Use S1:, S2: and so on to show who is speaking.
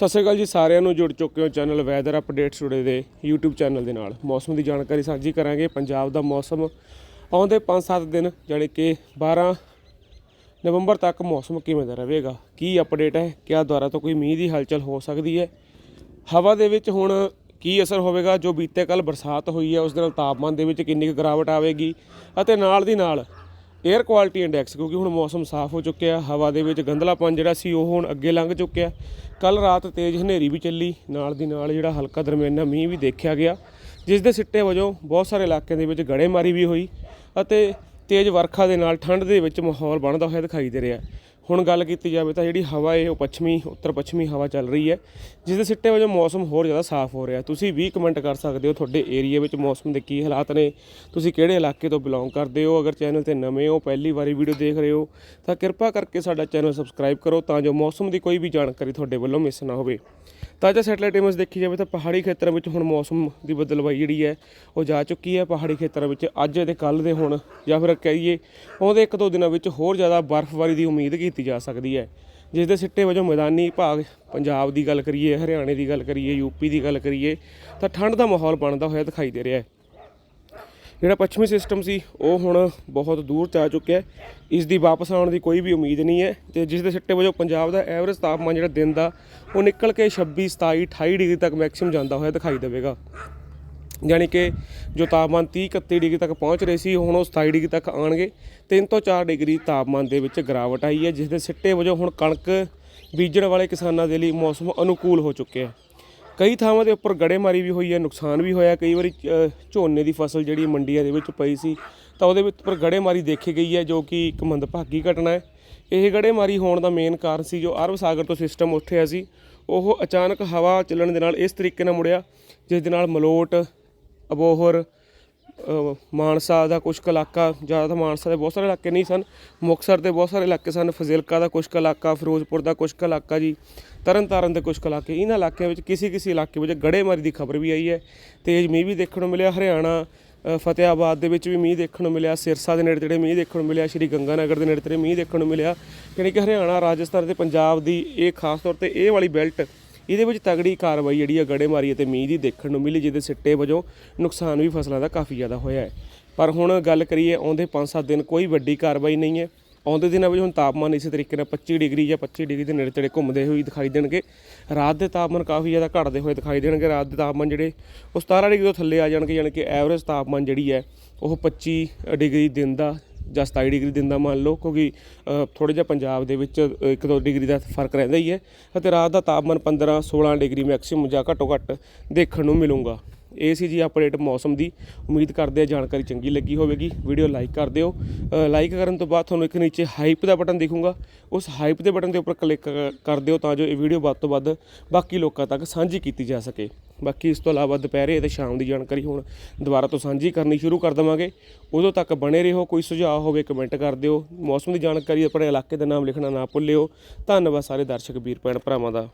S1: ਸਤਿ ਸ਼੍ਰੀ ਅਕਾਲ ਜੀ, ਸਾਰਿਆਂ ਨੂੰ ਜੁੜ ਚੁੱਕੇ ਹੋ ਚੈਨਲ ਵੈਦਰ ਅਪਡੇਟਸ ਟੁਡੇ ਦੇ YouTube ਚੈਨਲ ਦੇ ਨਾਲ। ਮੌਸਮ ਦੀ ਜਾਣਕਾਰੀ ਸਾਂਝੀ ਕਰਾਂਗੇ। ਪੰਜਾਬ ਦਾ ਮੌਸਮ ਆਉਂਦੇ 5-7 ਦਿਨ ਜਿਹੜੇ ਕਿ 12 ਨਵੰਬਰ ਤੱਕ ਮੌਸਮ ਕਿਵੇਂ ਦਾ ਰਹੇਗਾ, ਕੀ ਅਪਡੇਟ ਹੈ, ਕਿਆ ਦੁਆਰਾ ਤੋਂ ਕੋਈ ਮੀਂਹ ਦੀ ਹਲਚਲ ਹੋ ਸਕਦੀ ਹੈ। ਹਵਾ ਦੇ ਵਿੱਚ ਹੁਣ ਕੀ ਅਸਰ ਹੋਵੇਗਾ, ਜੋ ਬੀਤੇ ਕੱਲ ਬਰਸਾਤ ਹੋਈ ਹੈ, ਉਸ ਦੇ ਨਾਲ ਤਾਪਮਾਨ ਦੇ ਵਿੱਚ ਕਿੰਨੀ ਕੁ ਗਿਰਾਵਟ ਆਵੇਗੀ ਅਤੇ ਨਾਲ ਦੀ ਨਾਲ 에ਅਰ ਕੁਆਲਿਟੀ ਇੰਡੈਕਸ ਕਿਉਂਕਿ ਹੁਣ ਮੌਸਮ ਸਾਫ਼ ਹੋ ਚੁੱਕਿਆ, ਹਵਾ ਦੇ ਵਿੱਚ ਗੰਧਲਾਪਨ ਜਿਹੜਾ ਸੀ ਉਹ ਹੁਣ ਅੱਗੇ ਲੰਘ ਚੁੱਕਿਆ। ਕੱਲ ਰਾਤ ਤੇਜ਼ ਹਨੇਰੀ ਵੀ ਚੱਲੀ, ਨਾਲ ਦੀ ਨਾਲ ਜਿਹੜਾ ਹਲਕਾ ਦਰਮਿਆਨਾ ਮੀਂਹ ਵੀ ਦੇਖਿਆ ਗਿਆ, ਜਿਸ ਦੇ ਸਿੱਟੇ ਵਜੋਂ ਬਹੁਤ ਸਾਰੇ ਇਲਾਕਿਆਂ ਦੇ ਵਿੱਚ ਗੜੇਮਾਰੀ ਵੀ ਹੋਈ ਅਤੇ ਤੇਜ਼ ਵਰਖਾ ਦੇ ਨਾਲ ਠੰਡ ਦੇ ਵਿੱਚ ਮਾਹੌਲ ਬਣਦਾ ਹੋਇਆ ਦਿਖਾਈ ਦੇ ਰਿਹਾ। ਹੁਣ ਗੱਲ ਕੀਤੀ ਜਾਵੇ ਤਾਂ ਜਿਹੜੀ ਹਵਾ ਹੈ ਉਹ ਪੱਛਮੀ, ਉੱਤਰ ਪੱਛਮੀ ਹਵਾ ਚੱਲ ਰਹੀ ਹੈ, ਜਿਸ ਦੇ ਸਿੱਟੇ ਵਜੋਂ ਮੌਸਮ ਹੋਰ ਜ਼ਿਆਦਾ ਸਾਫ਼ ਹੋ ਰਿਹਾ। ਤੁਸੀਂ ਵੀ ਕਮੈਂਟ ਕਰ ਸਕਦੇ ਹੋ ਤੁਹਾਡੇ ਏਰੀਆ ਵਿੱਚ ਮੌਸਮ ਦੇ ਕੀ ਹਾਲਾਤ ਨੇ। ਤੁਸੀਂ ਕਿਹੜੇ ਇਲਾਕੇ ਤੋਂ ਬਿਲੋਂਗ ਕਰਦੇ ਹੋ? ਅਗਰ ਚੈਨਲ ਤੇ ਨਵੇਂ ਹੋ, ਪਹਿਲੀ ਵਾਰੀ ਵੀਡੀਓ ਦੇਖ ਰਹੇ ਹੋ, ਤਾਂ ਕਿਰਪਾ ਕਰਕੇ ਸਾਡਾ ਚੈਨਲ ਸਬਸਕ੍ਰਾਈਬ ਕਰੋ ਤਾਂ ਜੋ ਮੌਸਮ ਦੀ ਕੋਈ ਵੀ ਜਾਣਕਾਰੀ ਤੁਹਾਡੇ ਵੱਲੋਂ ਮਿਸ ਨਾ ਹੋਵੇ। ਤਾਜ਼ਾ ਸੈਟਲਾਈਟ ਇਮੇਜ ਦੇਖੀ ਜਾਵੇ ਤਾਂ ਪਹਾੜੀ ਖੇਤਰਾਂ ਵਿੱਚ ਹੁਣ ਮੌਸਮ ਦੀ ਬਦਲਵਾਈ ਜਿਹੜੀ ਹੈ, ਉਹ ਜਾ ਚੁੱਕੀ ਹੈ ਪਹਾੜੀ ਖੇਤਰਾਂ ਵਿੱਚ ਅੱਜ ਅਤੇ ਕੱਲ ਦੇ ਹੁਣ ਜਾਂ ਫਿਰ ਕਹੀਏ ਉਹਦੇ ਇੱਕ ਦੋ ਦਿਨਾਂ ਵਿੱਚ ਹੋਰ ਜ਼ਿਆਦਾ ਬਰਫ਼ਬਾਰੀ ਦੀ ਉਮੀਦ ਕੀਤੀ ਜਾ ਸਕਦੀ ਹੈ, ਜਿਸ ਦੇ ਸਿੱਟੇ ਵਜੋਂ ਮੈਦਾਨੀ ਭਾਗ ਪੰਜਾਬ ਦੀ ਗੱਲ ਕਰੀਏ, ਹਰਿਆਣੇ ਦੀ ਗੱਲ ਕਰੀਏ ਯੂਪੀ ਦੀ ਗੱਲ ਕਰੀਏ ਤਾਂ ਠੰਡ ਦਾ ਮਾਹੌਲ ਬਣਦਾ ਹੋਇਆ ਦਿਖਾਈ ਦੇ ਰਿਹਾ ਹੈ। ਜਿਹੜਾ ਪੱਛਮੀ ਸਿਸਟਮ ਸੀ, ਉਹ ਹੁਣ ਬਹੁਤ ਦੂਰ ਜਾ ਚੁੱਕਿਆ ਹੈ। ਇਸ ਦੀ ਵਾਪਸ ਆਉਣ ਦੀ ਕੋਈ ਵੀ ਉਮੀਦ ਨਹੀਂ ਹੈ ਤੇ ਜਿਸ ਦੇ ਸਿੱਟੇ ਵਜੋਂ ਪੰਜਾਬ ਦਾ ਐਵਰੇਜ ਤਾਪਮਾਨ ਜਿਹੜਾ ਦਿਨ ਦਾ, ਉਹ ਨਿਕਲ ਕੇ 26 27 28 ਡਿਗਰੀ ਤੱਕ ਮੈਕਸਿਮਮ ਜਾਂਦਾ ਹੋਇਆ ਦਿਖਾਈ ਦੇਵੇਗਾ। ਯਾਨੀ ਕਿ ਜੋ ਤਾਪਮਾਨ 30 31 ਡਿਗਰੀ ਤੱਕ ਪਹੁੰਚ ਰਹੇ ਸੀ, ਹੁਣ ਉਹ 27 ਡਿਗਰੀ ਤੱਕ ਆਣਗੇ 3 ਤੋਂ 4 ਡਿਗਰੀ ਤਾਪਮਾਨ ਦੇ ਵਿੱਚ ਗਿਰਾਵਟ ਆਈ ਹੈ, ਜਿਸ ਦੇ ਸਿੱਟੇ ਵਜੋਂ ਹੁਣ ਕਣਕ ਬੀਜਣ ਵਾਲੇ ਕਿਸਾਨਾਂ ਦੇ ਲਈ ਮੌਸਮ ਅਨੁਕੂਲ ਹੋ ਚੁੱਕਿਆ ਹੈ। ਕਈ ਥਾਵਾਂ ਦੇ ਉੱਪਰ ਗੜੇਮਾਰੀ ਵੀ ਹੋਈ ਹੈ ਨੁਕਸਾਨ ਵੀ ਹੋਇਆ। ਕਈ ਵਾਰੀ ਅ, ਝੋਨੇ ਦੀ ਫਸਲ ਜਿਹੜੀ ਮੰਡੀਆਂ ਦੇ ਵਿੱਚ ਪਈ ਸੀ ਤਾਂ ਉਹਦੇ ਵਿੱਚ ਉੱਪਰ ਗੜੇਮਾਰੀ ਦੇਖੀ ਗਈ ਹੈ ਜੋ ਕਿ ਇੱਕ ਮੰਦਭਾਗੀ ਘਟਨਾ ਹੈ। ਇਹ ਗੜੇਮਾਰੀ ਹੋਣ ਦਾ ਮੇਨ ਕਾਰਨ ਸੀ ਜੋ ਅਰਬ ਸਾਗਰ ਤੋਂ ਸਿਸਟਮ ਉੱਠਿਆ ਸੀ। ਉਹ ਅਚਾਨਕ ਹਵਾ ਚੱਲਣ ਦੇ ਨਾਲ ਇਸ ਤਰੀਕੇ ਨਾਲ ਮੁੜਿਆ ਜਿਸ ਦੇ ਨਾਲ ਮਲੋਟ ਅਬੋਹਰ ਮਾਨਸਾ ਦਾ ਕੁਛ ਕੁ ਇਲਾਕਾ ਜ਼ਿਆਦਾ ਤਾਂ ਮਾਨਸਾ ਦੇ ਬਹੁਤ ਸਾਰੇ ਇਲਾਕੇ ਨਹੀਂ ਸਨ। ਮੁਕਤਸਰ ਦੇ ਬਹੁਤ ਸਾਰੇ ਇਲਾਕੇ ਸਨ। ਫਜ਼ਿਲਕਾ ਦਾ ਕੁਛ ਕੁ ਇਲਾਕਾ ਫਿਰੋਜ਼ਪੁਰ ਦਾ ਕੁਛ ਕੁ ਇਲਾਕਾ ਜੀ ਤਰਨਤਾਰਨ ਦੇ ਕੁਛ ਕੁ ਇਲਾਕੇ। ਇਹਨਾਂ ਇਲਾਕਿਆਂ ਵਿੱਚ ਕਿਸੇ ਕਿਸੇ ਇਲਾਕੇ ਵਿੱਚ ਗੜੇਮਾਰੀ ਦੀ ਖਬਰ ਵੀ ਆਈ ਹੈ ਤੇਜ਼ ਮੀਂਹ ਵੀ ਦੇਖਣ ਨੂੰ ਮਿਲਿਆ। ਹਰਿਆਣਾ ਅ, ਫਤਿਆਬਾਦ ਦੇ ਵਿੱਚ ਵੀ ਮੀਂਹ ਦੇਖਣ ਨੂੰ ਮਿਲਿਆ। ਸਿਰਸਾ ਦੇ ਨੇੜੇ ਤੇੜੇ ਮੀਂਹ ਦੇਖਣ ਨੂੰ ਮਿਲਿਆ। ਸ਼੍ਰੀ ਗੰਗਾ ਨਗਰ ਦੇ ਨੇੜੇ ਤੇੜੇ ਮੀਂਹ ਦੇਖਣ ਨੂੰ ਮਿਲਿਆ। ਯਾਨੀ ਕਿ ਹਰਿਆਣਾ ਰਾਜਸਥਾਨ ਤੇ ਪੰਜਾਬ ਦੀ ਇਹ ਖਾਸ ਤੌਰ ਤੇ ਇਹ ਵਾਲੀ ਬੈਲਟ ਇਹਦੇ ਵਿੱਚ ਤਗੜੀ ਕਾਰਵਾਈ ਜਿਹੜੀ ਆ ਗੜੇਮਾਰੀ ਅਤੇ ਮੀਂਹ ਦੀ ਦੇਖਣ ਨੂੰ ਮਿਲੀ, ਜਿਹਦੇ ਸਿੱਟੇ ਵਜੋਂ ਨੁਕਸਾਨ ਵੀ ਫਸਲਾਂ ਦਾ ਕਾਫੀ ਜ਼ਿਆਦਾ ਹੋਇਆ ਹੈ। ਪਰ ਹੁਣ ਗੱਲ ਕਰੀਏ, ਆਉਂਦੇ 5-7 ਦਿਨ ਕੋਈ ਵੱਡੀ ਕਾਰਵਾਈ ਨਹੀਂ ਹੈ। ਆਉਂਦੇ ਦਿਨਾਂ ਵਿੱਚ ਹੁਣ ਤਾਪਮਾਨ ਇਸੇ ਤਰੀਕੇ ਨਾਲ 25 ਡਿਗਰੀ ਜਾਂ 25 ਡਿਗਰੀ ਦੇ ਨੇੜੇ ਤੇੜੇ ਘੁੰਮਦੇ ਹੋਏ ਦਿਖਾਈ ਦੇਣਗੇ। ਰਾਤ ਦੇ ਤਾਪਮਾਨ ਕਾਫੀ ਜ਼ਿਆਦਾ ਘਟਦੇ ਹੋਏ ਦਿਖਾਈ ਦੇਣਗੇ। ਰਾਤ ਦੇ ਤਾਪਮਾਨ ਜਿਹੜੇ, ਉਹ 17 ਡਿਗਰੀ ਤੋਂ ਥੱਲੇ ਆ ਜਾਣਗੇ, ਯਾਨੀ ਕਿ ਐਵਰੇਜ ਤਾਪਮਾਨ ਜਿਹੜੀ ਹੈ, ਉਹ 25 ਡਿਗਰੀ ਦਿਨ ਦਾ ਜਾਂ 27 ਡਿਗਰੀ ਦਿਨ ਦਾ ਮੰਨ ਲਓ, ਕਿਉਂਕਿ ਥੋੜਾ ਜਿਹਾ ਪੰਜਾਬ ਦੇ ਵਿੱਚ 1-2 ਡਿਗਰੀ ਦਾ ਫ਼ਰਕ ਰਹਿੰਦਾ ਹੀ ਹੈ ਅਤੇ ਰਾਤ ਦਾ ਤਾਪਮਾਨ 15-16 ਡਿਗਰੀ ਮੈਕਸਿਮਮ ਜਾਂ ਘੱਟੋ ਘੱਟ ਦੇਖਣ ਨੂੰ ਮਿਲੂਗਾ। ਇਹ ਸੀ ਜੀ ਅਪਡੇਟ ਮੌਸਮ ਦੀ। ਉਮੀਦ ਕਰਦੇ ਆ ਜਾਣਕਾਰੀ ਚੰਗੀ ਲੱਗੀ ਹੋਵੇਗੀ। ਵੀਡੀਓ ਲਾਈਕ ਕਰ ਦਿਓ। ਲਾਈਕ ਕਰਨ ਤੋਂ ਬਾਅਦ ਤੁਹਾਨੂੰ ਇੱਕ ਨੀਚੇ ਹਾਈਪ ਦਾ ਬਟਨ ਦਿਖੂਗਾ। ਉਸ ਹਾਈਪ ਦੇ ਬਟਨ ਦੇ ਉੱਪਰ ਕਲਿੱਕ ਕਰ ਦਿਓ ਤਾਂ ਜੋ ਇਹ ਵੀਡੀਓ ਵੱਧ ਤੋਂ ਵੱਧ ਬਾਕੀ ਲੋਕਾਂ ਤੱਕ ਸਾਂਝੀ ਕੀਤੀ ਜਾ ਸਕੇ। ਬਾਕੀ ਇਸ ਤੋਂ ਇਲਾਵਾ ਦੁਪਹਿਰੇ ਅਤੇ ਸ਼ਾਮ ਦੀ ਜਾਣਕਾਰੀ ਹੁਣ ਦੁਬਾਰਾ ਤੋਂ ਸਾਂਝੀ ਕਰਨੀ ਸ਼ੁਰੂ ਕਰ ਦੇਵਾਂਗੇ। ਉਦੋਂ ਤੱਕ ਬਣੇ ਰਹੋ, ਕੋਈ ਸੁਝਾਅ ਹੋਵੇ ਕਮੈਂਟ ਕਰ ਦਿਓ। ਮੌਸਮ ਦੀ ਜਾਣਕਾਰੀ ਆਪਣੇ ਇਲਾਕੇ ਦਾ ਨਾਮ ਲਿਖਣਾ ਨਾ ਭੁੱਲਿਓ। ਧੰਨਵਾਦ ਸਾਰੇ ਦਰਸ਼ਕ, ਵੀਰ, ਭੈਣ, ਭਰਾਵਾਂ ਦਾ।